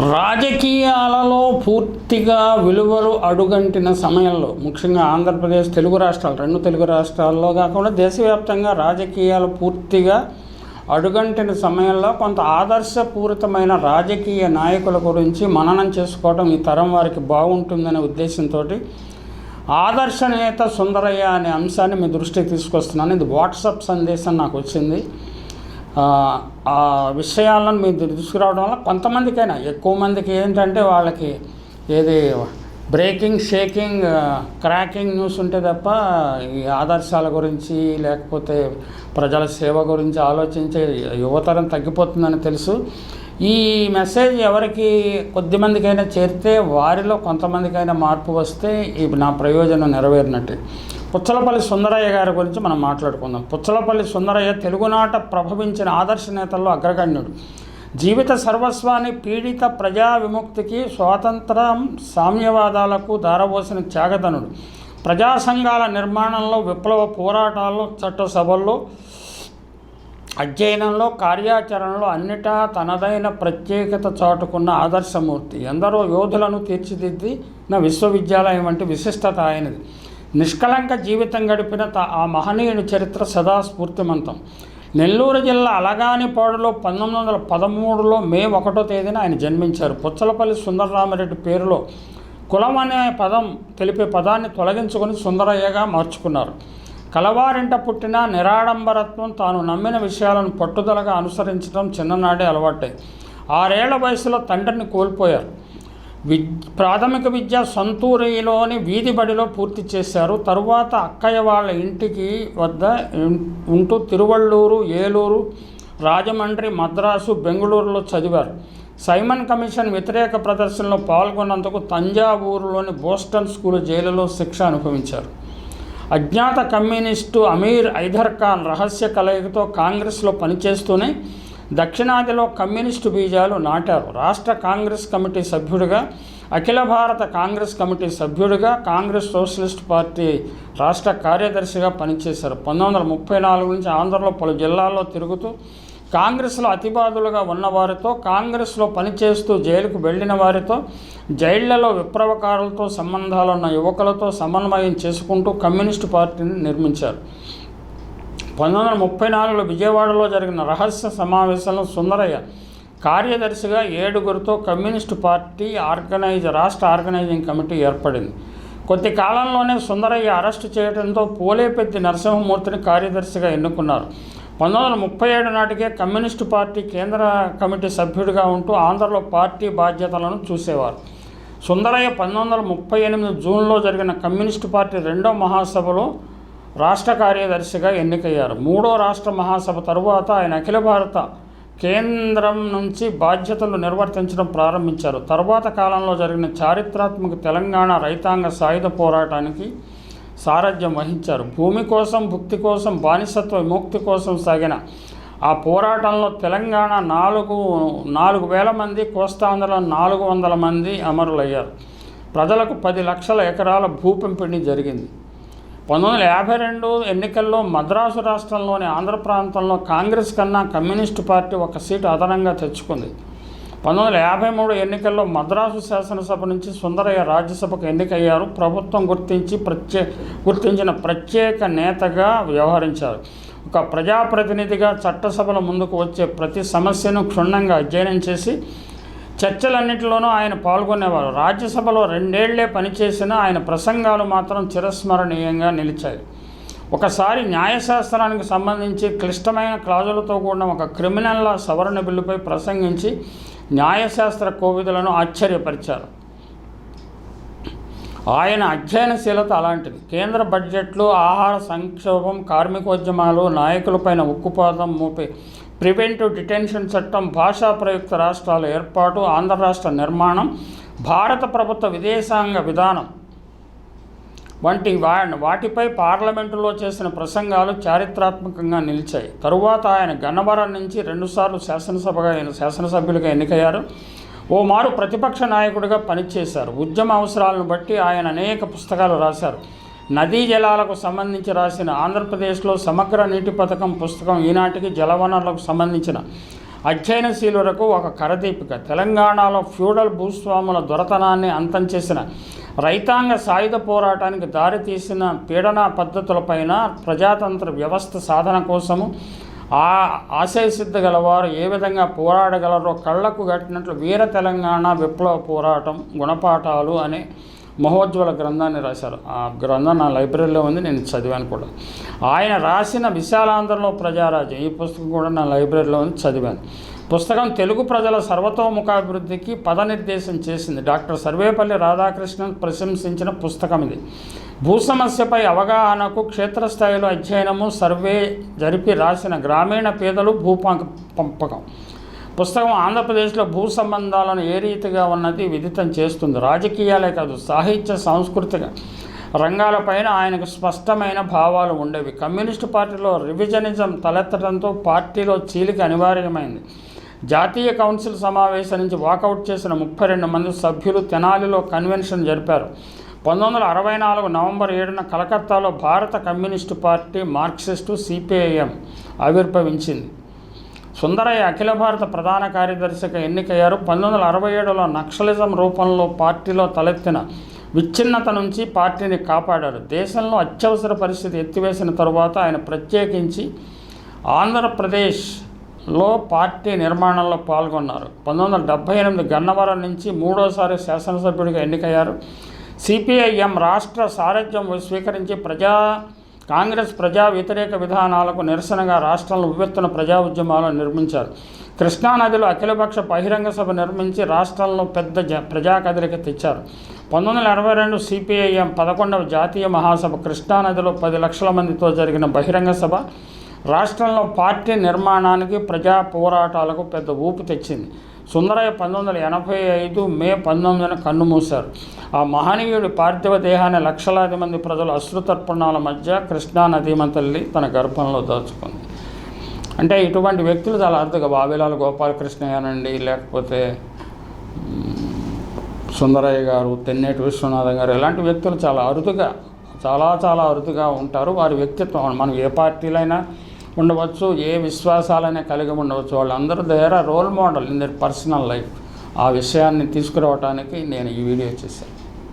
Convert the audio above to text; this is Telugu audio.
రాజకీయాలలో పూర్తిగా విలువలు అడుగంటిన సమయంలో ముఖ్యంగా ఆంధ్రప్రదేశ్ తెలుగు రాష్ట్రాలు రెండు తెలుగు రాష్ట్రాల్లో కాకుండా దేశవ్యాప్తంగా రాజకీయాలు పూర్తిగా అడుగంటిన సమయంలో కొంత ఆదర్శపూరితమైన రాజకీయ నాయకుల గురించి మననం చేసుకోవడం ఈ తరం వారికి బాగుంటుందనే ఉద్దేశంతో ఆదర్శ నేత సుందరయ్య అనే అంశాన్ని మీ దృష్టికి తీసుకొస్తున్నాను. ఇది వాట్సాప్ సందేశం నాకు వచ్చింది. ఆ, విషయాలను మేము తీసుకురావడం వల్ల కొంతమందికైనా ఎక్కువ మందికి ఏంటంటే వాళ్ళకి ఏది బ్రేకింగ్ షేకింగ్ క్రాకింగ్ న్యూస్ ఉంటే తప్ప ఈ ఆదర్శాల గురించి లేకపోతే ప్రజల సేవ గురించి ఆలోచించే యువతరం తగ్గిపోతుందని తెలుసు. ఈ మెసేజ్ ఎవరికి కొద్దిమందికైనా చేరితే వారిలో కొంతమందికైనా మార్పు వస్తే ఈ నా ప్రయోజనం నెరవేరినట్టు. పుచ్చలపల్లి సుందరయ్య గారి గురించి మనం మాట్లాడుకుందాం. పుచ్చలపల్లి సుందరయ్య తెలుగునాట ప్రభవించిన ఆదర్శ నేతల్లో అగ్రగణ్యుడు. జీవిత సర్వస్వాన్ని పీడిత ప్రజా విముక్తికి స్వాతంత్రం సామ్యవాదాలకు దారబోసిన త్యాగధనుడు. ప్రజా సంఘాల నిర్మాణంలో విప్లవ పోరాటాల్లో చట్టసభల్లో అధ్యయనంలో కార్యాచరణలో అన్నిటా తనదైన ప్రత్యేకత చాటుకున్న ఆదర్శమూర్తి. ఎందరో యోధులను తీర్చిదిద్దిన విశ్వవిద్యాలయం వంటి విశిష్టత ఆయనది. నిష్కళంక జీవితం గడిపిన త- ఆ మహనీయుని చరిత్ర సదా స్ఫూర్తిమంతం. నెల్లూరు జిల్లా అలగానిపాడులో పంతొమ్మిది వందల పదమూడులో మే ఒకటో తేదీన ఆయన జన్మించారు. పుచ్చలపల్లి సుందరరామరెడ్డి పేరులో కులం అనే పదం తెలిపే పదాన్ని తొలగించుకొని సుందరయ్యగా మార్చుకున్నారు. కలవారింట పుట్టిన నిరాడంబరత్వం తాను నమ్మిన విషయాలను పట్టుదలగా అనుసరించడం చిన్ననాడే అలవాటే. ఆరేళ్ళ వయసులో తండ్రిని కోల్పోయారు. విద్ ప్రాథమిక విద్య సొంతూరిలోని వీధి బడిలో పూర్తి చేశారు. తరువాత అక్కయ్య వాళ్ళ ఇంటికి వద్ద ఉంటూ తిరువళ్ళూరు ఏలూరు రాజమండ్రి మద్రాసు బెంగళూరులో చదివారు. సైమన్ కమిషన్ వ్యతిరేక ప్రదర్శనలో పాల్గొన్నందుకు తంజావూరులోని బోస్టన్ స్కూల్ జైలులో శిక్ష అనుభవించారు. అజ్ఞాత కమ్యూనిస్టు అమీర్ ఐదర్ ఖాన్ రహస్య కలయికతో కాంగ్రెస్లో పనిచేస్తూనే దక్షిణాదిలో కమ్యూనిస్టు బీజాలు నాటారు. రాష్ట్ర కాంగ్రెస్ కమిటీ సభ్యుడిగా అఖిల భారత కాంగ్రెస్ కమిటీ సభ్యుడిగా కాంగ్రెస్ సోషలిస్ట్ పార్టీ రాష్ట్ర కార్యదర్శిగా పనిచేశారు. పంతొమ్మిది వందల ముప్పై నాలుగు నుంచి ఆంధ్రలో పలు జిల్లాల్లో తిరుగుతూ కాంగ్రెస్లో అతిబాదులుగా ఉన్నవారితో కాంగ్రెస్లో పనిచేస్తూ జైలుకు వెళ్ళిన వారితో జైళ్ళలో విప్లవకారులతో సంబంధాలున్న యువకులతో సమన్వయం చేసుకుంటూ కమ్యూనిస్టు పార్టీని నిర్మించారు. పంతొమ్మిది వందల ముప్పై నాలుగులో విజయవాడలో జరిగిన రహస్య సమావేశంలో సుందరయ్య కార్యదర్శిగా ఏడుగురితో కమ్యూనిస్టు పార్టీ ఆర్గనైజ్ రాష్ట్ర ఆర్గనైజింగ్ కమిటీ ఏర్పడింది. కొద్ది కాలంలోనే సుందరయ్య అరెస్టు చేయడంతో పోలేపెత్తి నరసింహమూర్తిని కార్యదర్శిగా ఎన్నుకున్నారు. పంతొమ్మిది వందల ముప్పై ఏడు నాటికే కమ్యూనిస్టు పార్టీ కేంద్ర కమిటీ సభ్యుడిగా ఉంటూ ఆంధ్రలో పార్టీ బాధ్యతలను చూసేవారు. సుందరయ్య పంతొమ్మిది వందల ముప్పై ఎనిమిది జూన్లో జరిగిన కమ్యూనిస్టు పార్టీ రెండో మహాసభలో రాష్ట్ర కార్యదర్శిగా ఎన్నికయ్యారు. మూడో రాష్ట్ర మహాసభ తరువాత ఆయన అఖిల భారత కేంద్రం నుంచి బాధ్యతలు నిర్వర్తించడం ప్రారంభించారు. తరువాత కాలంలో జరిగిన చారిత్రాత్మక తెలంగాణ రైతాంగ సాయుధ పోరాటానికి సారథ్యం వహించారు. భూమి కోసం భుక్తి కోసం బానిసత్వ విముక్తి కోసం సాగిన ఆ పోరాటంలో తెలంగాణ నాలుగు నాలుగు వేల మంది కోస్తాంధ్రలో నాలుగు వందల మంది అమరులయ్యారు. ప్రజలకు పది లక్షల ఎకరాల భూ పంపిణీ జరిగింది. పంతొమ్మిది వందల యాభై రెండు ఎన్నికల్లో మద్రాసు రాష్ట్రంలోని ఆంధ్ర ప్రాంతంలో కాంగ్రెస్ కన్నా కమ్యూనిస్టు పార్టీ ఒక సీటు అదనంగా తెచ్చుకుంది. పంతొమ్మిది వందల యాభై మూడు ఎన్నికల్లో మద్రాసు శాసనసభ నుంచి సుందరయ్య రాజ్యసభకు ఎన్నికయ్యారు. ప్రభుత్వం గుర్తించి ప్రత్యే గుర్తించిన ప్రత్యేక నేతగా వ్యవహరించారు. ఒక ప్రజాప్రతినిధిగా చట్టసభల ముందుకు వచ్చే ప్రతి సమస్యను క్షుణ్ణంగా అధ్యయనం చేసి చర్చలన్నింటిలోనూ ఆయన పాల్గొనేవారు. రాజ్యసభలో రెండేళ్ళే పనిచేసిన ఆయన ప్రసంగాలు మాత్రం చిరస్మరణీయంగా నిలిచాయి. ఒకసారి న్యాయశాస్త్రానికి సంబంధించి క్లిష్టమైన క్లాజులతో కూడిన ఒక క్రిమినల్ లా సవరణ బిల్లుపై ప్రసంగించి న్యాయశాస్త్ర కోవిదులను ఆశ్చర్యపరిచారు. ఆయన అధ్యయనశీలత అలాంటిది. కేంద్ర బడ్జెట్లు ఆహార సంక్షోభం కార్మికోద్యమాలు నాయకులపైన ఉక్కుపాతం మోపే ప్రివెంటివ్ డిటెన్షన్ చట్టం భాషా ప్రయుక్త రాష్ట్రాల ఏర్పాటు ఆంధ్ర రాష్ట్ర నిర్మాణం భారత ప్రభుత్వ విదేశాంగ విధానం వంటి వా వాటిపై పార్లమెంటులో చేసిన ప్రసంగాలు చారిత్రాత్మకంగా నిలిచాయి. తరువాత ఆయన గన్నవరం నుంచి రెండుసార్లు శాసనసభగా ఆయన శాసనసభ్యులుగా ఎన్నికయ్యారు. ఓ మారు ప్రతిపక్ష నాయకుడిగా పనిచేశారు. ఉద్యమ అవసరాలను బట్టి ఆయన అనేక పుస్తకాలు రాశారు. నదీ జలాలకు సంబంధించి రాసిన ఆంధ్రప్రదేశ్లో సమగ్ర నీటి పథకం పుస్తకం ఈనాటికి జలవనరులకు సంబంధించిన అధ్యయనశీలులకు ఒక కరదీపిక. తెలంగాణలో ఫ్యూడల్ భూస్వాముల దొరతనాన్ని అంతం చేసిన రైతాంగ సాయుధ పోరాటానికి దారితీసిన పీడన పద్ధతులపైన ప్రజాతంత్ర వ్యవస్థ సాధన కోసము ఆ ఆశయసిద్ధ గలవారు ఏ విధంగా పోరాడగలరో కళ్ళకు కట్టినట్లు వీర తెలంగాణ విప్లవ పోరాటం గుణపాఠాలు అనే మహోజ్వల గ్రంథాన్ని రాశారు. ఆ గ్రంథం నా లైబ్రరీలో ఉంది నేను చదివాను కూడా. ఆయన రాసిన విశాలాంధ్రలో ప్రజారాజ్యం ఈ పుస్తకం కూడా నా లైబ్రరీలో ఉంది చదివాను. పుస్తకం తెలుగు ప్రజల సర్వతోముఖాభివృద్ధికి పదనిర్దేశం చేసింది. డాక్టర్ సర్వేపల్లి రాధాకృష్ణన్ ప్రశంసించిన పుస్తకం ఇది. భూ సమస్యపై అవగాహనకు క్షేత్రస్థాయిలో అధ్యయనము సర్వే జరిపి రాసిన గ్రామీణ పేదలు భూపంక పంపకం. పుస్తకం ఆంధ్రప్రదేశ్లో భూ సంబంధాలను ఏ రీతిగా ఉన్నది విదితం చేస్తుంది? రాజకీయాలే కాదు సాహిత్య సాంస్కృతిక రంగాలపైన ఆయనకు స్పష్టమైన భావాలు ఉండేవి. కమ్యూనిస్టు పార్టీలో రివిజనిజం తలెత్తడంతో పార్టీలో చీలిక అనివార్యమైంది. జాతీయ కౌన్సిల్ సమావేశం నుంచి వాకౌట్ చేసిన ముప్పై రెండు మంది సభ్యులు తెనాలిలో కన్వెన్షన్ జరిపారు. పంతొమ్మిది వందల అరవై నాలుగు నవంబర్ ఏడున కలకత్తాలో భారత కమ్యూనిస్టు పార్టీ మార్క్సిస్టు సిపిఐఎం ఆవిర్భవించింది. సుందరయ్య అఖిల భారత ప్రధాన కార్యదర్శిగా ఎన్నికయ్యారు. పంతొమ్మిది వందల అరవై ఏడులో నక్సలిజం రూపంలో పార్టీలో తలెత్తిన విచ్ఛిన్నత నుంచి పార్టీని కాపాడారు. దేశంలో అత్యవసర పరిస్థితి ఎత్తివేసిన తరువాత ఆయన ప్రత్యేకించి ఆంధ్రప్రదేశ్లో పార్టీ నిర్మాణంలో పాల్గొన్నారు. పంతొమ్మిది వందల డెబ్భై ఎనిమిది గన్నవరం నుంచి మూడోసారి శాసనసభ్యుడిగా ఎన్నికయ్యారు. సిపిఐఎం రాష్ట్ర సారథ్యం స్వీకరించి ప్రజా కాంగ్రెస్ ప్రజా వ్యతిరేక విధానాలకు నిరసనగా రాష్ట్రంలో ఉవ్వెత్తున ప్రజా ఉద్యమాలను నిర్మించారు. కృష్ణానదిలో అఖిలపక్ష బహిరంగ సభ నిర్మించి రాష్ట్రంలో పెద్ద జ ప్రజా కదలిక తెచ్చారు. పంతొమ్మిది వందల అరవై రెండు సిపిఐఎం పదకొండవ జాతీయ మహాసభ కృష్ణానదిలో పది లక్షల మందితో జరిగిన బహిరంగ సభ రాష్ట్రంలో పార్టీ నిర్మాణానికి ప్రజా పోరాటాలకు పెద్ద ఊపు తెచ్చింది. సుందరయ్య పంతొమ్మిది వందల ఎనభై ఐదు మే పంతొమ్మిదిన కన్నుమూశారు ఆ మహనీయుడి పార్థివ దేహాన్ని లక్షలాది మంది ప్రజలు అశ్రుతర్పణాల మధ్య కృష్ణా నదీమ తల్లి తన గర్భంలో దాచుకుంది. అంటే ఇటువంటి వ్యక్తులు చాలా అరుదుగా బావిలాల గోపాలకృష్ణయ్యనండి లేకపోతే సుందరయ్య గారు తెన్నేటి విశ్వనాథం గారు ఇలాంటి వ్యక్తులు చాలా అరుదుగా చాలా చాలా అరుదుగా ఉంటారు. వారి వ్యక్తిత్వం మనం ఏ పార్టీలైనా ఉండవచ్చు ఏ విశ్వాసాలనే కలిగి ఉండవచ్చు. వాళ్ళందరూ దగ్గర role model in their personal life. ఆ విషయాన్ని తీసుకురావడానికి నేను ఈ వీడియో చేశాను.